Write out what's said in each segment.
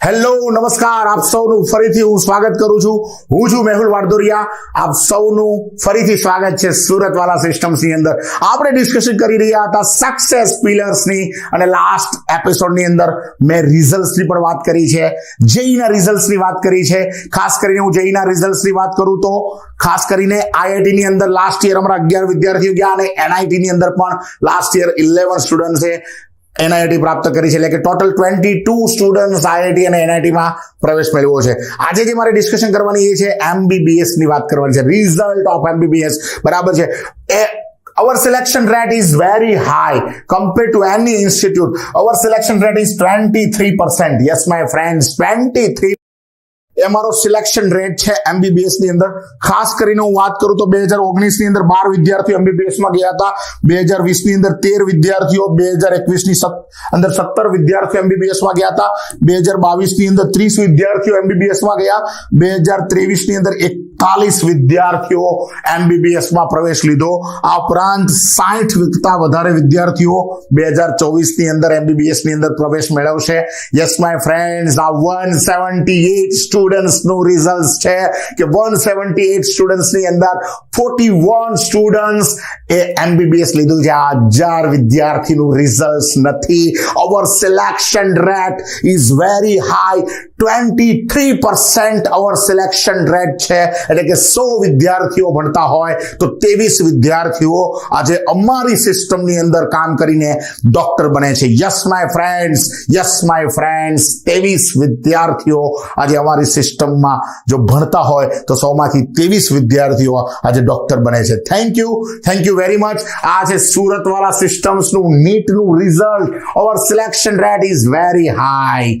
Hello, નમસ્કાર. આપ સૌનું ફરીથી હું સ્વાગત કરું છું. હું છું મેહુલ વાડદોરિયા. આપ સૌનું ફરીથી સ્વાગત છે સુરતવાલા સિસ્ટમ્સની અંદર. આપણે ડિસ્કશન કરી રહ્યા હતા સક્સેસ પિલર્સની અને લાસ્ટ એપિસોડની અંદર મેં રિઝલ્ટ્સની પણ વાત કરી છે. જેઈના રિઝલ્ટ્સની વાત કરી છે. ખાસ કરીને હું જેઈના રિઝલ્ટ્સની વાત કરું તો ખાસ કરીને આઈઆઈટી ની અંદર લાસ્ટ યર અમારા અગિયાર વિદ્યાર્થીઓ ગયા અને એનઆઈટી ની અંદર પણ લાસ્ટ યર ઇલેવન સ્ટુડન્ટ્સે એનઆઈટી પ્રાપ્ત કરી છે. એટલે કે total twenty two student IIT અને એનઆઈટીમાં પ્રવેશ મેળવ્યો છે. આજે જે મારે ડિસ્કશન કરવાની એ છે એમબીબીએસની વાત કરવાની છે. રિઝલ્ટ ઓફ એમબીબીએસ બરાબર છે. એ, our selection rate is very high compared to any institute. Our selection rate is 23% yes, my friends 23 એ મારો સિલેક્શન રેટ છે એમબીબીએસની અંદર. ખાસ કરીને હું વાત કરું તો બે હજાર ઓગણીસની અંદર બાર વિદ્યાર્થીઓ એમબીબીએસમાં ગયા હતા. બે હજાર વીસની અંદર તેર વિદ્યાર્થીઓ બે હજાર એકવીસની અંદર સત્તર વિદ્યાર્થીઓ એમબીબીએસમાં ગયા હતા. બે હજાર બાવીસની અંદર ત્રીસ વિદ્યાર્થીઓ એમબીબીએસમાં ગયા. બે હજાર ત્રેવીસની અંદર એકતાલીસ વિદ્યાર્થીઓ એમબીબીએસમાં પ્રવેશ લીધો. આ ઉપરાંત સાઠ કરતા વધારે વિદ્યાર્થીઓ બે હજાર ચોવીસની અંદર એમબીબીએસની અંદર પ્રવેશ મેળવશે. યસ માય ફ્રેન્ડ્સ આ વન સેવન્ટી એટ સ્ટુડન્ટ્સ નું રિઝલ્ટ છે કે વન સેવન્ટી એટ સ્ટુડન્ટની અંદર ફોર્ટી વન સ્ટુડન્ટ્સ એ એમબીબીએસ લીધું છે. આ હજાર વિદ્યાર્થીનું રિઝલ્ટ નથી. Our selection rate is very high twenty three percent our selection rate છે. એટલે કે સો વિદ્યાર્થીઓ ભણતા હોય તો ત્રેવીસ વિદ્યાર્થીઓ આજે અમારી સિસ્ટમની અંદર કામ કરીને ડોક્ટર બને છે. Yes my friends yes my friends ત્રેવીસ વિદ્યાર્થીઓ આજે અમારી સિસ્ટમમાં જો ભણતા હોય તો સોમાંથી ત્રેવીસ વિદ્યાર્થીઓ આજે ડોક્ટર બને છે. Thank you thank you very much આ છે સુરતવાળા સિસ્ટમ્સનું નીટનું result our selection rate is very high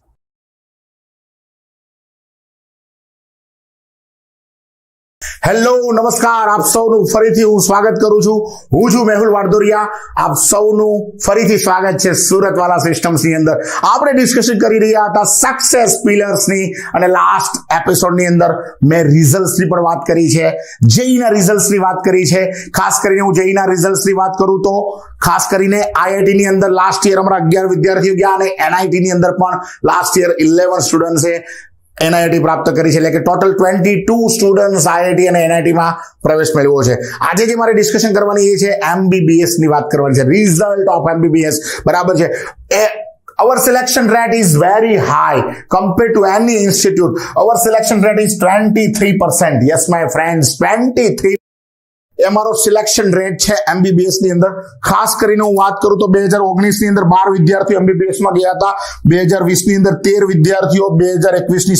hello, નમસ્કાર. આપ સૌનું ફરીથી હું સ્વાગત કરું છું. હું છું મેહુલ વાડદોરિયા. આપ સૌનું ફરીથી સ્વાગત છે સુરતવાલા સિસ્ટમ્સની અંદર. આપણે ડિસ્કશન કરી રહ્યા હતા સક્સેસ પિલર્સની અને લાસ્ટ એપિસોડની અંદર મેં રિઝલ્ટ્સની પણ વાત કરી છે. જેઈના રિઝલ્ટ્સની વાત કરી છે. ખાસ કરીને હું જેઈના રિઝલ્ટ્સની વાત કરું તો, ખાસ કરીને આઈઆઈટી ની અંદર લાસ્ટ યર અમારા અગિયાર વિદ્યાર્થીઓ ગયા અને એનઆઈટી ની અંદર પણ લાસ્ટ યર ઇલેવન સ્ટુડન્ટ્સે એનઆઈટી પ્રાપ્ત કરી છે, એટલે કે total twenty two student IIT અને એનઆઈટીમાં પ્રવેશ મેળવ્યો છે. આજે જે મારે ડિસ્કશન કરવાની એ છે એમબીબીએસની વાત કરવાની છે. રિઝલ્ટ ઓફ એમબીબીએસ બરાબર છે? એ, our selection rate is very high compared to any institute. Our selection rate is 23% yes, my friends 23 એ મારો સિલેક્શન રેટ છે એમબીબીએસની અંદર. ખાસ કરીને હું વાત કરું તો બે હજાર ઓગણીસની અંદર બાર વિદ્યાર્થીઓ એમબીબીએસમાં ગયા હતા. બે હજાર વીસની અંદર તેર વિદ્યાર્થીઓ, બે હજાર એકવીસની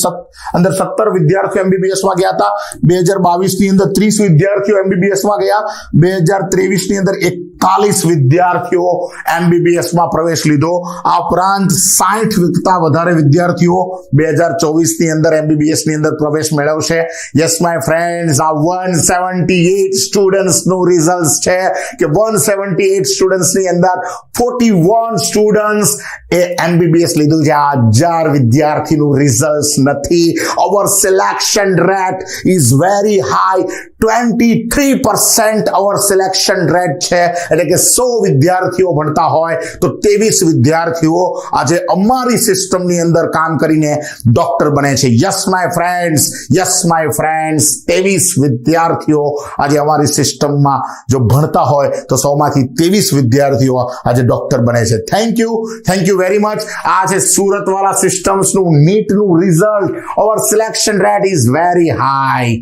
અંદર સત્તર વિદ્યાર્થીઓ એમબીબીએસમાં ગયા હતા. બે હજાર બાવીસની અંદર ત્રીસ વિદ્યાર્થીઓ એમબીબીએસમાં ગયા. બે હજાર ત્રેવીસની અંદર એકતાલીસ વિદ્યાર્થીઓ એમબીબીએસમાં પ્રવેશ લીધો. આ ઉપરાંત સાઠ કરતા વધારે વિદ્યાર્થીઓ બે હજાર ચોવીસની અંદર એમબીબીએસની અંદર પ્રવેશ મેળવશે. યસ માય ફ્રેન્ડ્સ આ વન સેવન્ટી એટ સ્ટુડન્ટ્સ નું રિઝલ્ટ છે કે વન સેવન્ટી એટ સ્ટુડન્ટ્સની અંદર ફોર્ટી વન સ્ટુડન્ટ્સ એ એમબીબીએસ લીધું છે. આ હજાર વિદ્યાર્થીનું રિઝલ્ટ નથી. Our selection rate is very high twenty three percent our selection rate છે. એટલે કે સો વિદ્યાર્થીઓ ભણતા હોય તો ત્રેવીસ વિદ્યાર્થીઓ આજે અમારી સિસ્ટમની અંદર કામ કરીને ડોક્ટર બને છે. Yes my friends yes my friends ત્રેવીસ વિદ્યાર્થીઓ આજે અમારી સિસ્ટમમાં જો ભણતા હોય તો સોમાંથી ત્રેવીસ વિદ્યાર્થીઓ આજે ડોક્ટર બને છે. Thank you thank you very much આ છે સુરતવાળા સિસ્ટમ્સનું નીટનું result our selection rate is very high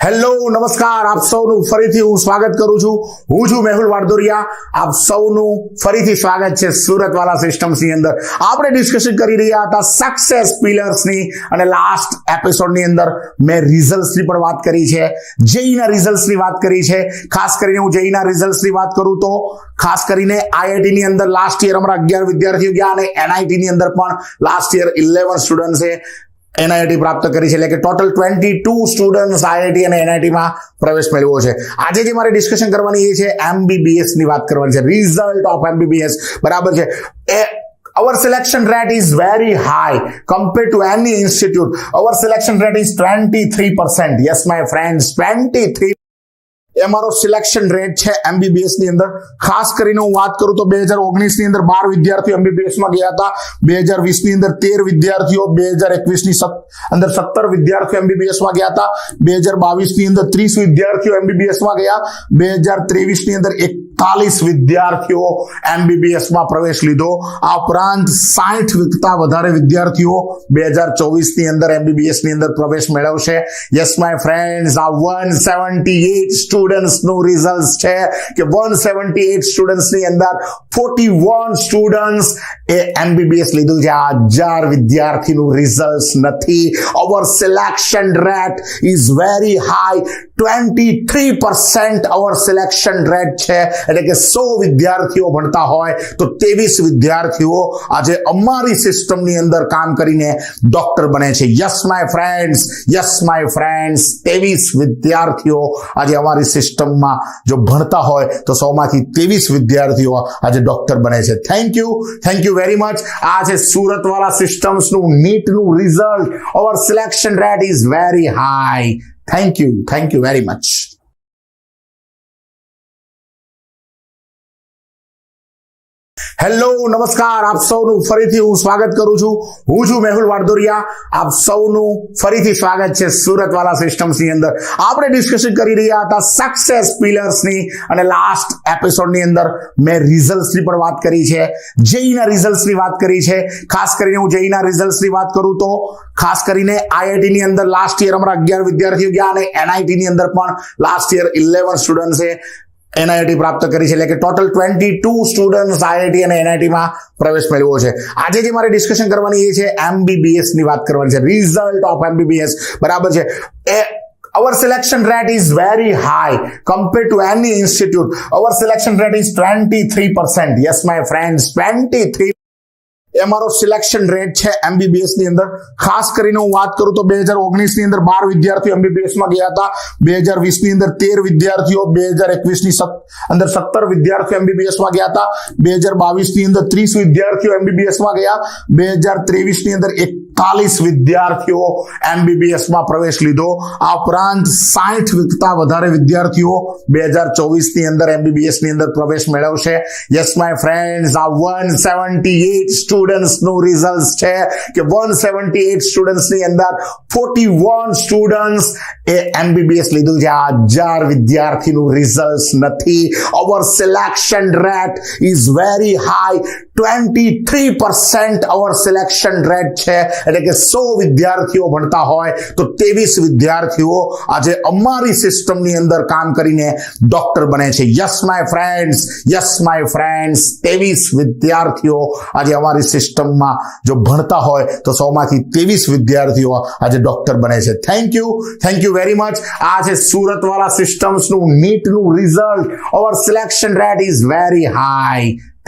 hello, નમસ્કાર. આપ સૌનું ફરીથી હું સ્વાગત કરું છું. હું છું મેહુલ વાડદોરિયા. આપ સૌનું ફરીથી સ્વાગત છે સુરતવાલા સિસ્ટમ્સની અંદર. આપણે ડિસ્કશન કરી રહ્યા હતા સક્સેસ પિલર્સની અને લાસ્ટ એપિસોડની અંદર મેં રિઝલ્ટ્સની પણ વાત કરી છે. જેઈના રિઝલ્ટ્સની વાત કરી છે. ખાસ કરીને હું જેઈના રિઝલ્ટ્સની વાત કરું તો ખાસ કરીને આઈઆઈટી ની અંદર લાસ્ટ યર અમારા અગિયાર વિદ્યાર્થીઓ ગયા અને એનઆઈટીની અંદર પણ લાસ્ટ યર ઇલેવન સ્ટુડન્ટ્સે એનઆઈટી પ્રાપ્ત કરી છે, એટલે કે total twenty two student IIT અને એનઆઈટીમાં પ્રવેશ મેળવ્યો છે. આજે જે મારે ડિસ્કશન કરવાની એ છે એમબીબીએસની વાત કરવાની છે. રિઝલ્ટ ઓફ એમબીબીએસ બરાબર છે. એ, our selection rate is very high compared to any institute. Our selection rate is 23% yes, my friends 23 એ અમારો સિલેક્શન રેટ છે એમબીબીએસની અંદર. ખાસ કરીને હું વાત કરું તો બે હજાર ઓગણીસની અંદર બાર વિદ્યાર્થીઓ એમબીબીએસમાં ગયા હતા. બે હજાર વીસની અંદર તેર વિદ્યાર્થીઓ, બે હજાર એકવીસની અંદર સત્તર વિદ્યાર્થીઓ એમબીબીએસમાં ગયા હતા. બે હજાર બાવીસની અંદર ત્રીસ વિદ્યાર્થીઓ એમબીબીએસમાં ગયા. બે હજાર ત્રેવીસની અંદર એકતાલીસ વિદ્યાર્થીઓ એમબીબીએસમાં પ્રવેશ લીધો. આ ઉપરાંત સાઠ કરતા વધારે વિદ્યાર્થીઓ બે હજાર ચોવીસની અંદર એમબીબીએસની અંદર પ્રવેશ મેળવશે. યસ માય ફ્રેન્ડ્સ આ વન સેવન્ટી એટ સ્ટુડન્ટ્સનું રિઝલ્ટ છે કે વન સેવન્ટી એટ સ્ટુડન્ટ્સની અંદર ફોર્ટી વન સ્ટુડન્ટ્સ એ એમબીબીએસ લીધું છે. આ હજાર વિદ્યાર્થીનું રિઝલ્ટ નથી. Our selection rate is very high twenty three percent our selection rate છે. એટલે કે સો વિદ્યાર્થીઓ ભણતા હોય તો ત્રેવીસ વિદ્યાર્થીઓ આજે અમારી સિસ્ટમની અંદર કામ કરીને ડોક્ટર બને છે. Yes my friends yes my friends ત્રેવીસ વિદ્યાર્થીઓ આજે અમારી સિસ્ટમમાં જો ભણતા હોય તો સોમાંથી ત્રેવીસ વિદ્યાર્થીઓ આજે ડોક્ટર બને છે. Thank you thank you very much આ છે સુરતવાળા સિસ્ટમ્સનું નીટનું result. Our selection rate is very high thank you thank you very much hello, નમસ્કાર. આપ સૌનું ફરીથી હું સ્વાગત કરું છું. હું છું મેહુલ વાડદોરિયા આપ સૌનું ફરીથી સ્વાગત છે સુરતવાલા સિસ્ટમ્સની અંદર. આપણે ડિસ્કશન કરી રહ્યા હતા સક્સેસ પિલર્સની અને લાસ્ટ એપિસોડની અંદર મેં રિઝલ્ટ્સની પણ વાત કરી છે. જેઈના રિઝલ્ટ્સની વાત કરી છે. ખાસ કરીને હું જેઈના રિઝલ્ટ્સની વાત કરું તો, ખાસ કરીને આઈઆઈટી ની અંદર લાસ્ટ યર અમારા અગિયાર વિદ્યાર્થીઓ ગયા અને એનઆઈટીની અંદર પણ લાસ્ટ યર ઇલેવન સ્ટુડન્ટ્સે એનઆઈટી પ્રાપ્ત કરી છે, એટલે કે total twenty two student IIT અને એનઆઈટીમાં પ્રવેશ મેળવ્યો છે. આજે જે મારે ડિસ્કશન કરવાની એ છે એમબીબીએસની વાત કરવાની છે. રિઝલ્ટ ઓફ એમબીબીએસ બરાબર છે? એ, our selection rate is very high compared to any institute. Our selection rate is 23% yes, my friends 23 એ અમારો સિલેક્શન રેટ છે એમબીબીએસની અંદર. ખાસ કરીને હું વાત કરું તો બે હજાર ઓગણીસની અંદર બાર વિદ્યાર્થીઓ એમબીબીએસમાં ગયા હતા. બે હજાર વીસની અંદર તેર વિદ્યાર્થીઓ બે હજાર એકવીસની અંદર સત્તર વિદ્યાર્થીઓ એમબીબીએસમાં ગયા હતા. બે હજાર બાવીસની અંદર ત્રીસ વિદ્યાર્થીઓ એમબીબીએસમાં ગયા. બે હજાર ત્રેવીસની અંદર એકતાલીસ વિદ્યાર્થીઓ એમબીબીએસમાં પ્રવેશ લીધો. આ ઉપરાંત સાઠ કરતા વધારે વિદ્યાર્થીઓ બે હજાર ચોવીસની અંદર એમબીબીએસની અંદર પ્રવેશ મેળવશે. યસ માય ફ્રેન્ડ આ વન સેવન્ટી એટ નું રિઝલ્ટ છે કે વન સેવન્ટી એટ સ્ટુડન્ટ્સની અંદર ફોર્ટી વન સ્ટુડન્ટ્સ એ એમબીબીએસ લીધું છે આ હજાર વિદ્યાર્થીનું રિઝલ્ટ નથી our selection rate is very high twenty three percent our selection rate છે. એટલે કે સો વિદ્યાર્થીઓ ભણતા હોય તો ત્રેવીસ વિદ્યાર્થીઓ આજે અમારી સિસ્ટમની અંદર કામ કરીને ડોક્ટર બને છે. Yes my friends yes my friends ત્રેવીસ વિદ્યાર્થીઓ આજે અમારી સિસ્ટમમાં જો ભણતા હોય તો સોમાંથી ત્રેવીસ વિદ્યાર્થીઓ આજે ડોક્ટર બને છે. Thank you thank you very much આ છે સુરતવાળા સિસ્ટમ્સનું નીટનું result our selection rate is very high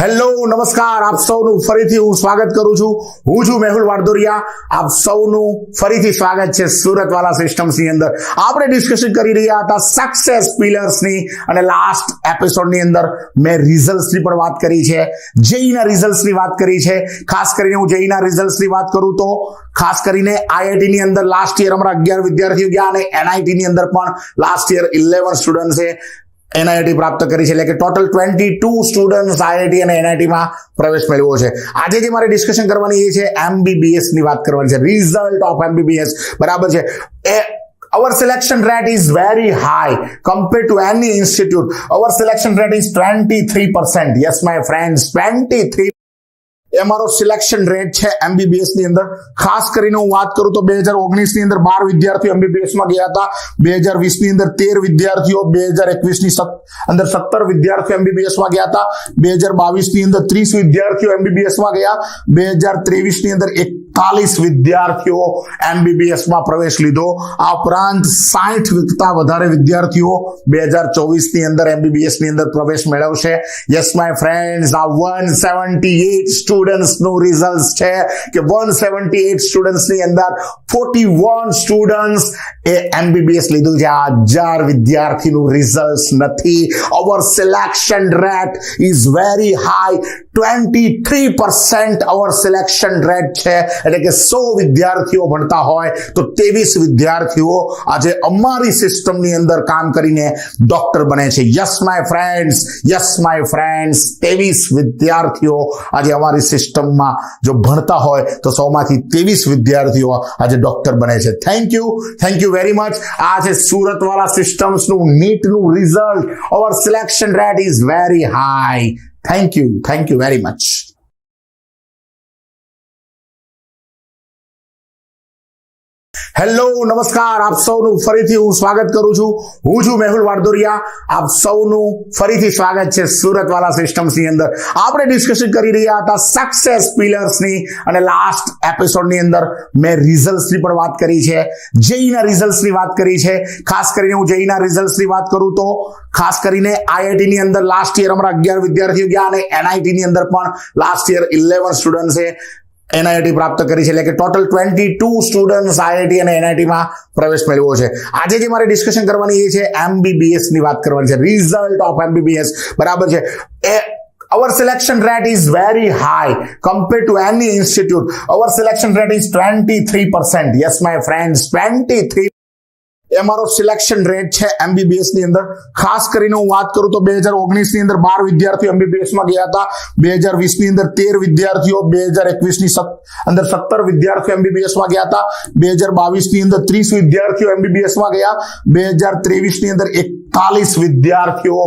hello, નમસ્કાર. આપ સૌનું ફરીથી હું સ્વાગત કરું છું. હું છું મેહુલ વાડદોરિયા આપ સૌનું ફરીથી સ્વાગત છે સુરતવાલા સિસ્ટમ્સની અંદર. આપણે ડિસ્કશન કરી રહ્યા હતા સક્સેસ પિલર્સની અને લાસ્ટ એપિસોડની અંદર મેં રિઝલ્ટ્સની પણ વાત કરી છે. જેઈના રિઝલ્ટ્સની વાત કરી છે. ખાસ કરીને હું જેઈના રિઝલ્ટ્સની વાત કરું તો ખાસ કરીને આઈઆઈટી ની અંદર લાસ્ટ યર અમારા અગિયાર વિદ્યાર્થીઓ ગયા અને એનઆઈટી ની અંદર પણ લાસ્ટ યર ઇલેવન સ્ટુડન્ટ્સે એનઆઈટી પ્રાપ્ત કરી છે, એટલે કે total twenty two student IIT અને એનઆઈટીમાં પ્રવેશ મેળવ્યો છે. આજે જે મારે ડિસ્કશન કરવાની એ છે એમબીબીએસની વાત કરવાની છે. રિઝલ્ટ ઓફ એમબીબીએસ બરાબર છે? એ, our selection rate is very high compared to any institute. Our selection rate is 23% yes, my friends 23 એ અમારો સિલેક્શન રેટ છે એમબીબીએસની અંદર. ખાસ કરીને હું વાત કરું તો બે હજાર ઓગણીસની અંદર બાર વિદ્યાર્થીઓ એમબીબીએસમાં ગયા હતા. બે હજાર વીસની અંદર તેર વિદ્યાર્થીઓ, બે હજાર એકવીસની અંદર સત્તર વિદ્યાર્થીઓ એમબીબીએસમાં ગયા હતા. બે હજાર બાવીસની અંદર ત્રીસ વિદ્યાર્થીઓ એમબીબીએસમાં ગયા. બે હજાર ત્રેવીસની અંદર એક એકતાલીસ વિદ્યાર્થીઓ એમબીબીએસમાં પ્રવેશ લીધો. આ ઉપરાંત સાઠ કરતા વધારે વિદ્યાર્થીઓ બે હજાર ચોવીસની અંદર એમબીબીએસની અંદર પ્રવેશ મેળવશે. યસ માય ફ્રેન્ડ્સ આ વન સેવન્ટી એટ સ્ટુડન્ટ્સનું રિઝલ્ટ છે કે વન સેવન્ટી એટ સ્ટુડન્ટ્સની અંદર ફોર્ટી વન સ્ટુડન્ટ્સ એ એમબીબીએસ લીધું છે. આ હજાર વિદ્યાર્થીનું રિઝલ્ટ નથી. Our selection rate is very high twenty three percent our selection rate છે. એટલે કે સો વિદ્યાર્થીઓ ભણતા હોય તો ત્રેવીસ વિદ્યાર્થીઓ આજે અમારી સિસ્ટમની અંદર કામ કરીને ડોક્ટર બને છે. Yes my friends yes my friends ત્રેવીસ વિદ્યાર્થીઓ આજે અમારી સિસ્ટમમાં જો ભણતા હોય તો સોમાંથી ત્રેવીસ વિદ્યાર્થીઓ આજે ડોક્ટર બને છે. Thank you thank you very much આ છે સુરતવાળા સિસ્ટમ્સનું નીટનું result. Our selection rate is very high thank you thank you very much hello, નમસ્કાર. આપ સૌનું ફરીથી હું સ્વાગત કરું છું. હું છું મેહુલ વાડદોરિયા આપ સૌનું ફરીથી સ્વાગત છે સુરતવાલા સિસ્ટમ્સની અંદર. આપણે ડિસ્કશન કરી રહ્યા હતા સક્સેસ પિલર્સની અને લાસ્ટ એપિસોડની અંદર મેં રિઝલ્ટ્સની પણ વાત કરી છે. જેઈના રિઝલ્ટ્સની વાત કરી છે. ખાસ કરીને હું જેઈના રિઝલ્ટ્સની વાત કરું તો, ખાસ કરીને આઈઆઈટીની અંદર લાસ્ટ યર અમારા અગિયાર વિદ્યાર્થીઓ ગયા અને એનઆઈટીની અંદર પણ લાસ્ટ યર ઇલેવન સ્ટુડન્ટ્સે એનઆઈટી પ્રાપ્ત કરી છે. એટલે કે total twenty two students IIT અને એનઆઈટીમાં પ્રવેશ મેળવ્યો છે. આજે જે મારે ડિસ્કશન કરવાની એ છે એમબીબીએસની વાત કરવાની છે. રિઝલ્ટ ઓફ એમબીબીએસ બરાબર છે. એ, our selection rate is very high compared to any institute. Our selection rate is 23% yes, my friends 23 એ મારો સિલેક્શન રેટ છે એમબીબીએસની અંદર. ખાસ કરીને હું વાત કરું તો બે હજાર ઓગણીસની અંદર બાર વિદ્યાર્થીઓ એમબીબીએસમાં ગયા હતા. બે હજાર વીસની અંદર તેર વિદ્યાર્થીઓ, બે હજાર એકવીસની અંદર સત્તર વિદ્યાર્થીઓ એમબીબીએસમાં ગયા હતા. બે હજાર બાવીસની અંદર ત્રીસ વિદ્યાર્થીઓ એમબીબીએસમાં ગયા. બે હજાર ત્રેવીસની અંદર એકતાલીસ વિદ્યાર્થીઓ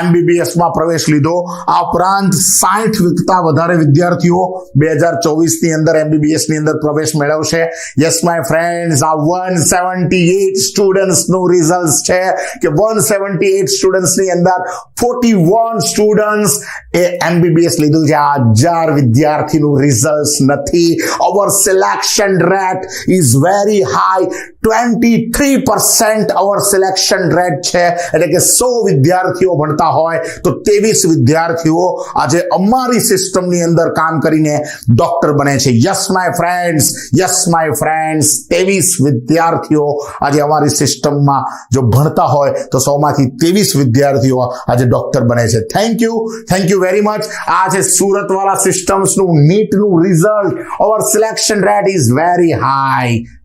એમબીબીએસમાં પ્રવેશ લીધો. આ ઉપરાંત સાઠ કરતા વધારે વિદ્યાર્થીઓ બે હજાર ચોવીસની અંદર એમબીબીએસની અંદર પ્રવેશ મેળવશે. યસ માય ફ્રેન્ડ્સ આ વન સેવન્ટી એટ સ્ટુડન્ટ્સનું રિઝલ્ટ છે કે વન સેવન્ટી એટ સ્ટુડન્ટ્સની અંદર ફોર્ટી વન સ્ટુડન્ટ્સ એ એમબીબીએસ લીધું છે. આ હજાર વિદ્યાર્થીનું રિઝલ્ટ નથી. Our selection rate is very high twenty three percent our selection rate છે. એટલે કે સો વિદ્યાર્થીઓ ભણતા હોય તો ત્રેવીસ વિદ્યાર્થીઓ આજે અમારી સિસ્ટમની અંદર કામ કરીને ડોક્ટર બને છે. Yes my friends yes my friends ત્રેવીસ વિદ્યાર્થીઓ આજે અમારી સિસ્ટમમાં જો ભણતા હોય તો સોમાંથી ત્રેવીસ વિદ્યાર્થીઓ આજે ડોક્ટર બને છે. Thank you thank you very much આ છે સુરતવાળા સિસ્ટમ્સનું નીટનું result our selection rate is very high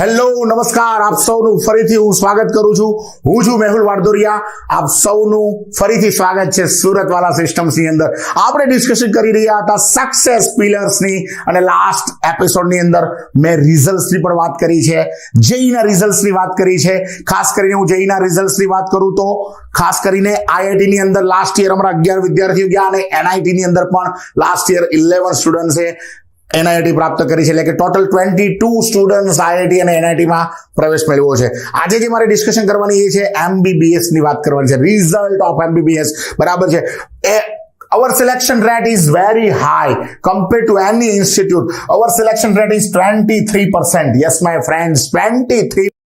hello, નમસ્કાર. આપ સૌનું ફરીથી હું સ્વાગત કરું છું. હું છું મેહુલ વાડદોરિયા આપ સૌનું ફરીથી સ્વાગત છે સુરતવાલા સિસ્ટમ્સની અંદર. આપણે ડિસ્કશન કરી રહ્યા હતા સક્સેસ પિલર્સની અને લાસ્ટ એપિસોડની અંદર મેં રિઝલ્ટ્સની પણ વાત કરી છે. જેઈના રિઝલ્ટ્સની વાત કરી છે. ખાસ કરીને હું જેઈના રિઝલ્ટ્સની વાત કરું તો ખાસ કરીને આઈઆઈટીની અંદર લાસ્ટ યર અમારા અગિયાર વિદ્યાર્થીઓ ગયા અને એનઆઈટીની અંદર પણ લાસ્ટ યર ઇલેવન સ્ટુડન્ટ્સે એનઆઈટી પ્રાપ્ત કરી છે. એટલે કે total twenty two students IIT અને એનઆઈટીમાં પ્રવેશ મેળવ્યો છે. આજે જે મારે ડિસ્કશન કરવાની એ છે એમબીબીએસની વાત કરવાની છે. રિઝલ્ટ ઓફ એમબીબીએસ બરાબર છે. એ, our selection rate is very high compared to any institute. Our selection rate is 23% yes, my friends 23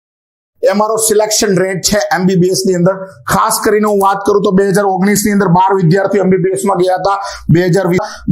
એ મારો સિલેક્શન રેટ છે એમબીબીએસની અંદર. ખાસ કરીને હું વાત કરું તો બે હજાર ઓગણીસની અંદર બાર વિદ્યાર્થીઓ એમબીબીએસમાં ગયા હતા. બે હજાર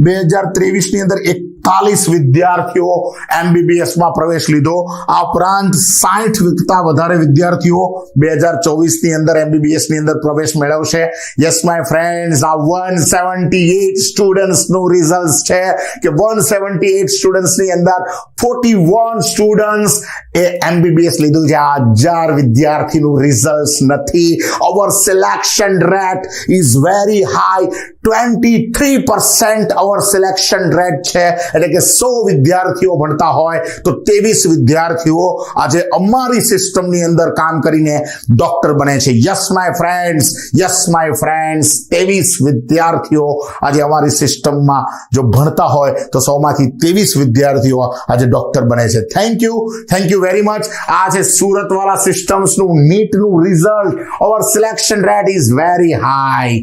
બે હજાર ત્રેવીસની અંદર એકતાલીસ વિદ્યાર્થીઓ એમબીબીએસમાં પ્રવેશ લીધો. આ ઉપરાંત સાઠ કરતા વધારે વિદ્યાર્થીઓ બે હજાર ચોવીસની અંદર એમબીબીએસની અંદર પ્રવેશ મેળવશે. યસ માય ફ્રેન્ડ્સ આ વન સેવન્ટી એટ સ્ટુડન્ટ્સનું રિઝલ્ટ છે કે વન સેવન્ટી એટ સ્ટુડન્ટ્સની અંદર ફોર્ટી વન સ્ટુડન્ટ્સ એ એમબીબીએસ લીધું છે. આ હજાર વિદ્યાર્થીનું રિઝલ્ટ નથી our selection rate is very high twenty three percent our selection rate છે. એટલે કે સો વિદ્યાર્થીઓ ભણતા હોય તો ત્રેવીસ વિદ્યાર્થીઓ આજે અમારી સિસ્ટમની અંદર કામ કરીને ડોક્ટર બને છે. Yes my friends yes my friends ત્રેવીસ વિદ્યાર્થીઓ આજે અમારી સિસ્ટમમાં જો ભણતા હોય તો સોમાંથી ત્રેવીસ વિદ્યાર્થીઓ આજે ડોક્ટર બને છે. Thank you thank you very much આ છે સુરતવાળા સિસ્ટમ્સનું નીટનું result our selection rate is very high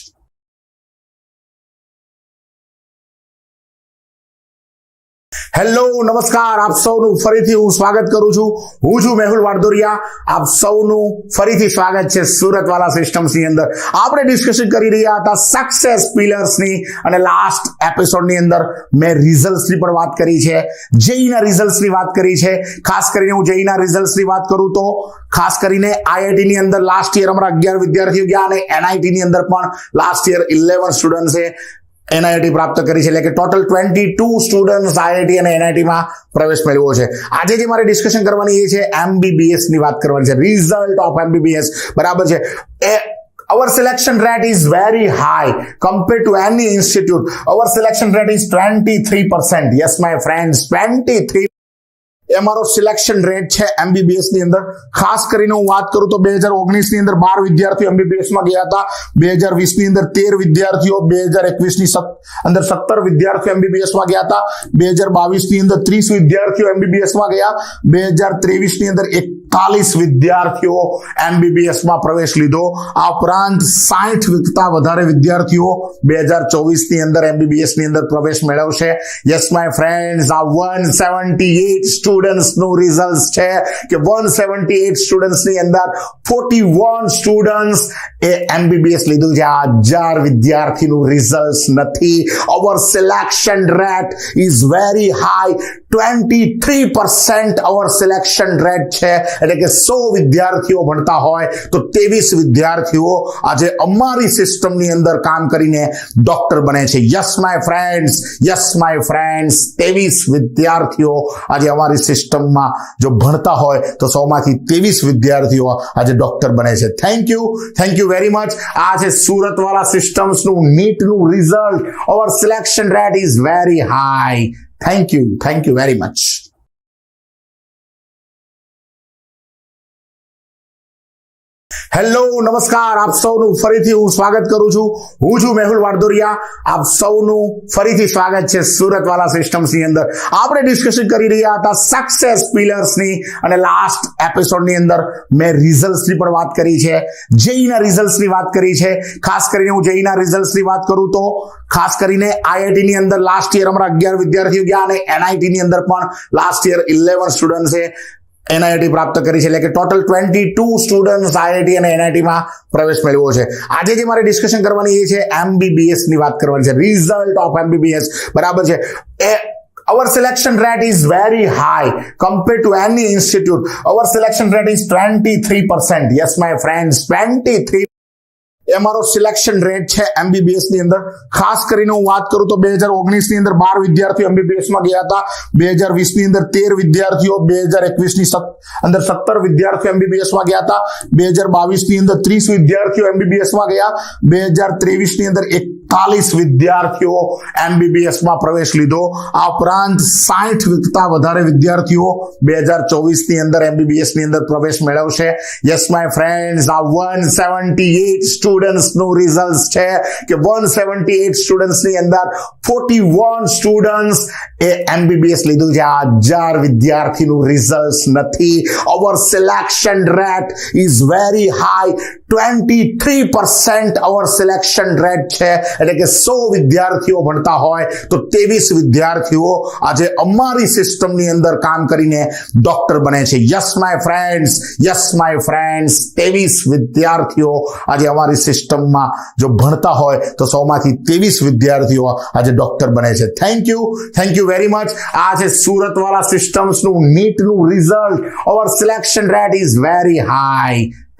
hello, નમસ્કાર. આપ સૌનું ફરીથી હું સ્વાગત કરું છું. હું છું મેહુલ વાડદોરિયા. આપ સૌનું ફરીથી સ્વાગત છે સુરતવાલા સિસ્ટમ્સની અંદર. આપણે ડિસ્કશન કરી રહ્યા હતા સક્સેસ પિલર્સની અને લાસ્ટ એપિસોડની અંદર મેં રિઝલ્ટ્સની પણ વાત કરી છે. જેઈના રિઝલ્ટ્સની વાત કરી છે. ખાસ કરીને હું જેઈના રિઝલ્ટ્સની વાત કરું તો, ખાસ કરીને આઈઆઈટી ની અંદર લાસ્ટ યર અમારા અગિયાર વિદ્યાર્થીઓ ગયા અને એનઆઈટીની અંદર પણ લાસ્ટ યર ઇલેવન સ્ટુડન્ટ્સે એનઆઈટી પ્રાપ્ત કરી છે. એટલે કે total twenty two student IIT અને એનઆઈટીમાં પ્રવેશ મેળવ્યો છે. આજે જે મારે ડિસ્કશન કરવાની એ છે એમબીબીએસની વાત કરવાની છે. રિઝલ્ટ ઓફ એમબીબીએસ બરાબર છે. એ, our selection rate is very high compared to any institute. Our selection rate is 23% yes, my friends 23 એ અમારો સિલેક્શન રેટ છે એમબીબીએસની અંદર. ખાસ કરીને હું વાત કરું તો બે હજાર ઓગણીસની અંદર બાર વિદ્યાર્થીઓ એમબીબીએસમાં ગયા હતા. બે હજાર વીસની અંદર તેર વિદ્યાર્થીઓ, બે હજાર એકવીસની અંદર સત્તર વિદ્યાર્થીઓ એમબીબીએસમાં ગયા હતા. બે હજાર બાવીસની અંદર ત્રીસ વિદ્યાર્થીઓ એમબીબીએસમાં ગયા. બે હજાર ત્રેવીસની અંદર એકતાલીસ વિદ્યાર્થીઓ એમબીબીએસમાં પ્રવેશ લીધો. આ ઉપરાંત સાઠ કરતા વધારે વિદ્યાર્થીઓ બે હજાર ચોવીસની અંદર એમબીબીએસની અંદર પ્રવેશ મેળવશે. યસ માય ફ્રેન્ડ્સ આ વન સેવન્ટી એટ સ્ટુડન્ટ્સનું રિઝલ્ટ છે કે વન સેવન્ટી એટ સ્ટુડન્ટ્સની અંદર ફોર્ટી વન સ્ટુડન્ટ્સ એ એમબીબીએસ લીધું છે. આ હજાર વિદ્યાર્થીનું રિઝલ્ટ નથી. Our selection rate is very high twenty three percent our selection rate છે. એટલે કે સો વિદ્યાર્થીઓ ભણતા હોય તો ત્રેવીસ વિદ્યાર્થીઓ આજે અમારી સિસ્ટમની અંદર કામ કરીને ડોક્ટર બને છે. Yes my friends yes my friends ત્રેવીસ વિદ્યાર્થીઓ આજે અમારી સિસ્ટમમાં જો ભણતા હોય તો સોમાંથી ત્રેવીસ વિદ્યાર્થીઓ આજે ડોક્ટર બને છે. Thank you thank you very much આ છે સુરતવાળા સિસ્ટમ્સનું નીટનું result. Our selection rate is very high thank you thank you very much hello, નમસ્કાર. આપ સૌનું ફરીથી હું સ્વાગત કરું છું. હું છું મેહુલ વાડદોરિયા. આપ સૌનું ફરીથી સ્વાગત છે સુરતવાલા સિસ્ટમ્સની અંદર. આપણે ડિસ્કશન કરી રહ્યા હતા સક્સેસ પિલર્સની અને લાસ્ટ એપિસોડની અંદર મેં રિઝલ્ટ્સની પણ વાત કરી છે. જેઈના રિઝલ્ટ્સની વાત કરી છે. ખાસ કરીને હું જેઈના રિઝલ્ટ્સની વાત કરું તો, ખાસ કરીને આઈઆઈટી ની અંદર લાસ્ટ યર અમારા અગિયાર વિદ્યાર્થીઓ ગયા અને એનઆઈટી ની અંદર પણ લાસ્ટ યર ઇલેવન સ્ટુડન્ટ્સે એનઆઈટી પ્રાપ્ત કરી છે, એટલે કે total twenty two student IIT અને એનઆઈટીમાં પ્રવેશ મેળવ્યો છે. આજે જે મારે ડિસ્કશન કરવાની એ છે એમબીબીએસની વાત કરવાની છે. રિઝલ્ટ ઓફ એમબીબીએસ બરાબર છે. એ, our selection rate is very high compared to any institute. Our selection rate is 23% yes, my friends 23 એ અમારો સિલેક્શન રેટ છે એમબીબીએસની અંદર. ખાસ કરીને હું વાત કરું તો બે હજાર ઓગણીસની અંદર બાર વિદ્યાર્થીઓ એમબીબીએસમાં ગયા હતા. બે હજાર વીસની અંદર તેર વિદ્યાર્થીઓ બે હજાર એકવીસની અંદર સત્તર વિદ્યાર્થીઓ એમબીબીએસમાં ગયા હતા. બે હજાર બાવીસની અંદર ત્રીસ વિદ્યાર્થીઓ એમબીબીએસમાં ગયા. બે હજાર ત્રેવીસની અંદર એકતાલીસ વિદ્યાર્થીઓ એમબીબીએસમાં પ્રવેશ લીધો. આ ઉપરાંત સાઠ કરતા વધારે વિદ્યાર્થીઓ બે હજાર ચોવીસની અંદર એમબીબીએસની અંદર પ્રવેશ મેળવશે. યસ માય ફ્રેન્ડ આ વન સેવન્ટી એટ સ્ટુડન્ટ્સનું રિઝલ્ટ છે કે વન સેવન્ટી એટ સ્ટુડન્ટ્સની અંદર ફોર્ટી વન સ્ટુડન્ટ્સ એ એમબીબીએસ લીધું છે આ હજાર વિદ્યાર્થીનું રિઝલ્ટ નથી our selection rate is very high twenty three percent our selection rate છે. એટલે કે સો વિદ્યાર્થીઓ ભણતા હોય તો ત્રેવીસ વિદ્યાર્થીઓ આજે અમારી સિસ્ટમની અંદર કામ કરીને ડોક્ટર બને છે. Yes my friends yes my friends ત્રેવીસ વિદ્યાર્થીઓ આજે અમારી સિસ્ટમમાં જો ભણતા હોય તો સોમાંથી ત્રેવીસ વિદ્યાર્થીઓ આજે ડોક્ટર બને છે. Thank you thank you very much આ છે સુરતવાળા સિસ્ટમ્સનું નીટનું result our selection rate is very high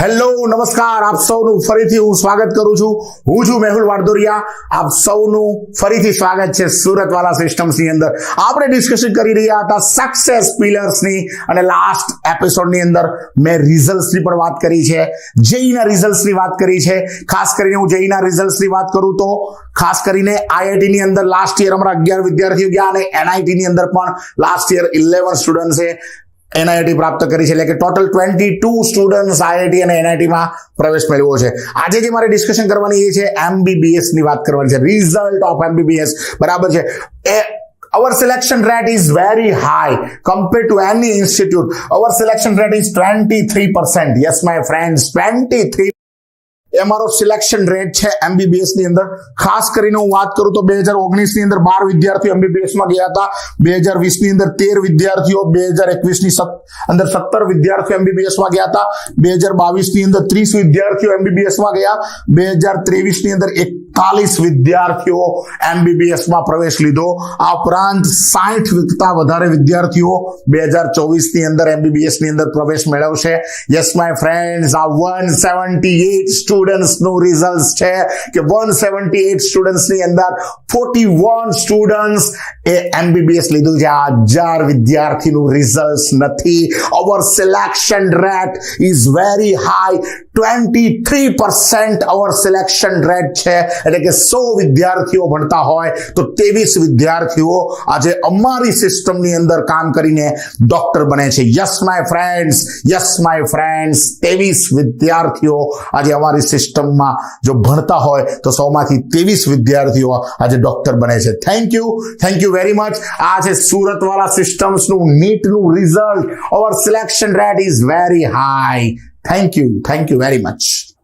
hello, નમસ્કાર. આપ સૌનું ફરીથી હું સ્વાગત કરું છું. હું છું મેહુલ વાડદોરિયા. આપ સૌનું ફરીથી સ્વાગત છે સુરતવાલા સિસ્ટમ્સની અંદર. આપણે ડિસ્કશન કરી રહ્યા હતા સક્સેસ પિલર્સની અને લાસ્ટ એપિસોડની અંદર મેં રિઝલ્ટ્સની પણ વાત કરી છે. જેઈના રિઝલ્ટ્સની વાત કરી છે. ખાસ કરીને હું જેઈના રિઝલ્ટ્સની વાત કરું તો ખાસ કરીને આઈઆઈટી ની અંદર લાસ્ટ યર અમારા અગિયાર વિદ્યાર્થીઓ ગયા અને એનઆઈટીની અંદર પણ લાસ્ટ યર ઇલેવન સ્ટુડન્ટ્સે એનઆઈટી પ્રાપ્ત કરી છે, એટલે કે total twenty two students IIT અને એનઆઈટીમાં પ્રવેશ મેળવ્યો છે. આજે જે મારે ડિસ્કશન કરવાની એ છે એમબીબીએસની વાત કરવાની છે. રિઝલ્ટ ઓફ એમબીબીએસ બરાબર છે. એ, our selection rate is very high compared to any institute. Our selection rate is 23% yes, my friends 23 એ મારો સિલેક્શન રેટ છે એમબીબીએસની અંદર. ખાસ કરીને હું વાત કરું તો બે હજાર ઓગણીસની અંદર બાર વિદ્યાર્થીઓ એમબીબીએસમાં ગયા હતા. બે હજાર વીસની અંદર તેર વિદ્યાર્થીઓ બે હજાર એકવીસની અંદર સત્તર વિદ્યાર્થીઓ એમબીબીએસમાં ગયા હતા. બે હજાર બાવીસની અંદર ત્રીસ વિદ્યાર્થીઓ એમબીબીએસમાં ગયા. બે હજાર ત્રેવીસની અંદર એકતાલીસ વિદ્યાર્થીઓ એમબીબીએસમાં પ્રવેશ લીધો. આ ઉપરાંત સાઠ કરતા વધારે વિદ્યાર્થીઓ બે હજાર ચોવીસની અંદર એમબીબીએસની અંદર પ્રવેશ મેળવશે. યસ માય ફ્રેન્ડ આ વન સેવન્ટી એટ સ્ટુડન્ટ્સનું રિઝલ્ટ છે કે વન સેવન્ટી એટ સ્ટુડન્ટ્સની અંદર ફોર્ટી વન સ્ટુડન્ટ્સ એ એમબીબીએસ લીધું છે. આ હજાર વિદ્યાર્થીનું રિઝલ્ટ નથી. Our selection rate is very high twenty three percent our selection rate છે. એટલે કે સો વિદ્યાર્થીઓ ભણતા હોય તો ત્રેવીસ વિદ્યાર્થીઓ આજે અમારી સિસ્ટમની અંદર કામ કરીને ડોક્ટર બને છે. Yes my friends yes my friends ત્રેવીસ વિદ્યાર્થીઓ આજે અમારી સિસ્ટમમાં જો ભણતા હોય તો સોમાંથી ત્રેવીસ વિદ્યાર્થીઓ આજે ડોક્ટર બને છે. Thank you thank you very much આ છે સુરતવાળા સિસ્ટમ્સનું નીટનું result our selection rate is very high thank you thank you very much